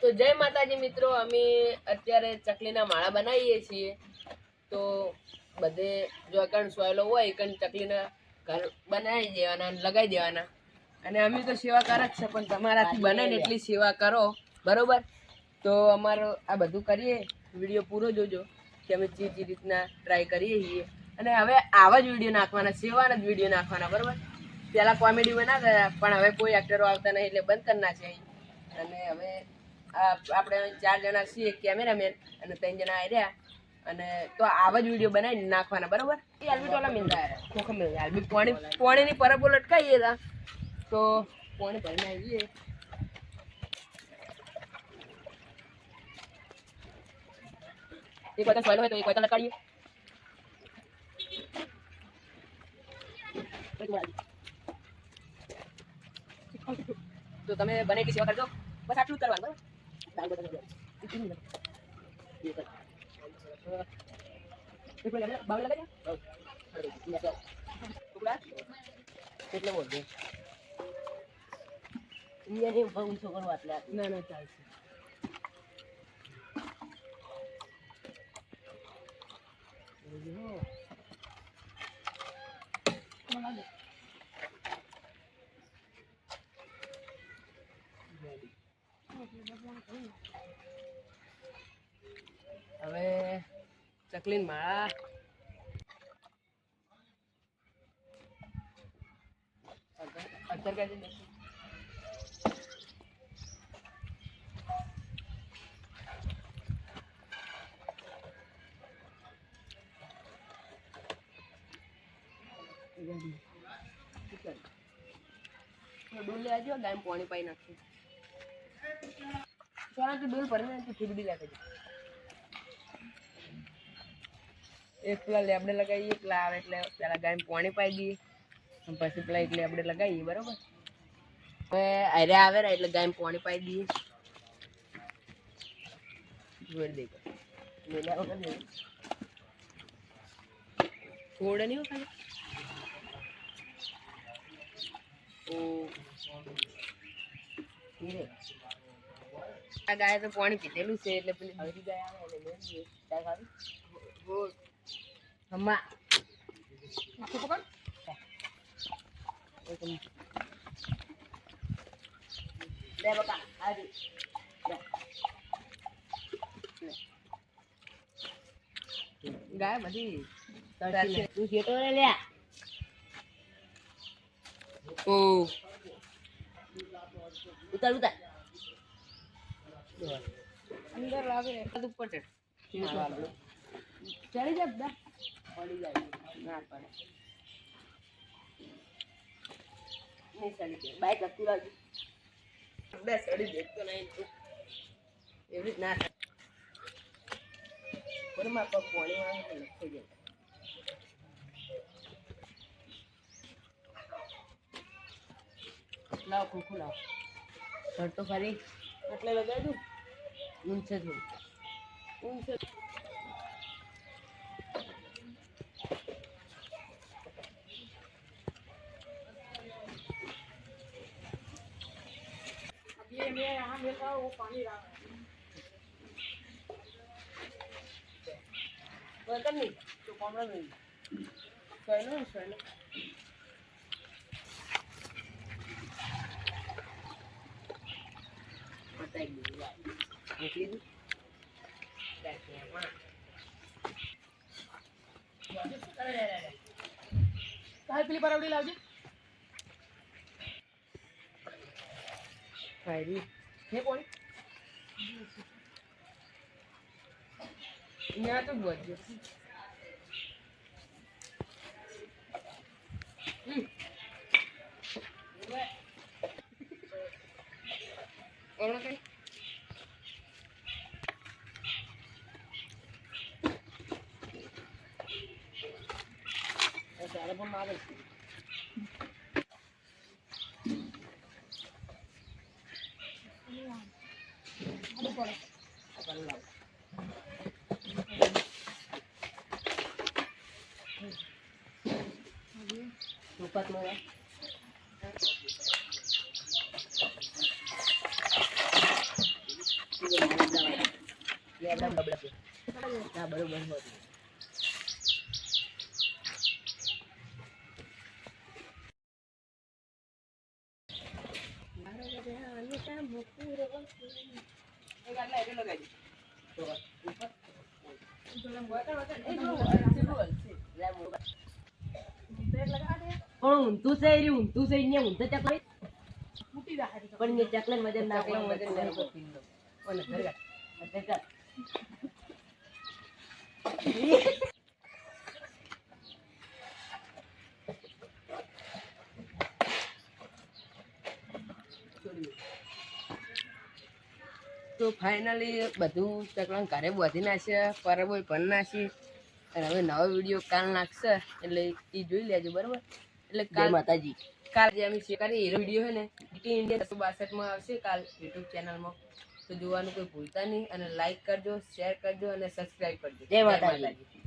તો જય માતાજી મિત્રો અમે અત્યારે ચકલીના માળા બનાવીએ છીએ. તો બધે જો કણ સોયલો હોય કણ ચકલીના ઘર બનાવી દેવાના અને લગાવી દેવાના. અને અમે તો સેવા કરે જ છે પણ તમારાથી બને ને એટલી સેવા કરો. બરોબર? તો અમારો આ બધું કરીએ. વીડિયો પૂરો જોજો કે અમે જે જે રીતના ટ્રાય કરીએ છીએ. અને હવે આવા જ વીડિયો નાખવાના સેવાના જ વીડિયો નાખવાના બરોબર? પહેલાં કોમેડી બનાવતા પણ હવે કોઈ એક્ટરો આવતા નહીં એટલે બંધ કરી નાખે અને હવે આપણે ચાર જણા છીએ કેમેરામેન અને ત્રણ જણા આવી રહ્યા અને તો આવા જ વીડિયો બનાવીને નાખવાના, બરાબર? એ આલબી ટોલા મિલતા યાર ખોખો મિલ આલબી પોણી, પોણીની પરબો લટકાઈએ તા. તો પોણી ભરીને આવીએ. એક વખત સોયલો હોય તો એક વખત લટકાડીએ. તો તમે બને કે સેવા કરજો. બસ આટલું કરવાનું, બરાબર? દાળ બટાકા એટલું જ. એ કર. અ, હવે ચકલીન માળા. અત્યારે કાઢી ડોલ લેવા જો ગાય પાણી પાઈ નાખશું સોના તો ડોલ ભરીને નાખી ફીરડી લાગે છે. એક પેલા લેબડે લગાવીએ પેલા આવે એટલે પેલા ગાય પાણી પાઈ દઈએ. અને પછી પેલા એક લેબડે લગાવીએ બરોબર? હવે અરે આવે ને એટલે ગાય પાણી પાઈ દઈએ. જોઈ દે મેલ્યા વગર નહીં. થોડે નહીં હો ખાલી? ઓ. હીરે આ ગાય તો પાણી પીધેલું છે એટલે પેલી હરી ગાય આવે એટલે લઈ ગોળ હમા. લે બકા હારી લે. લે. ગાય બધી તરસી તું જેટો લ્યા. ઓ ઉતાર ઉતાર. અંદર આવે. ઉપર ચડ ચડી જા બધા. પડી જાય ના પડે. નહીં ચડી જાય. બાઈક હતું લાવજો બે ચડી જાય. તો નહીં એવી રીત ના થાય. પગ પોણી આવે તો લખાઈ જાય લાવ ખોખું લાવ. તો ખરી એટલે લગાવી દઉં ઊંચે થોડું ઊંચે નહીં તો કોમળો નહીં. સોયલો ને પેલી પરાવડી લાવજે. ખાઈ હે કોણ ત્યાં તો બોલજો કોણ કઈ Anything? That's out of a mother. Lupa semua ya. પણ ઊંધું છે એ ઊંધું છે ઊંધું ચકલી. પણ એ ચકલન ના તો ફાઇનલી બધું ચકલાં ઘરે બાંધી નાખશે પરબોય પણ નાખી અને હવે નવો વીડિયો કાલ નાખશે એટલે એ જોઈ લેજો બરાબર? એટલે કાલ માતાજી. કાલ જે અમે શેર કરીએ એ વીડિયો છે ને ડીટી ઇન્ડિયા બસો બાસઠમાં આવશે કાલ યુટ્યુબ ચેનલમાં તો જોવાનું કોઈ ભૂલતા નહીં અને લાઈક કરજો શેર કરજો અને સબસ્ક્રાઈબ કરજો. જય માતાજી.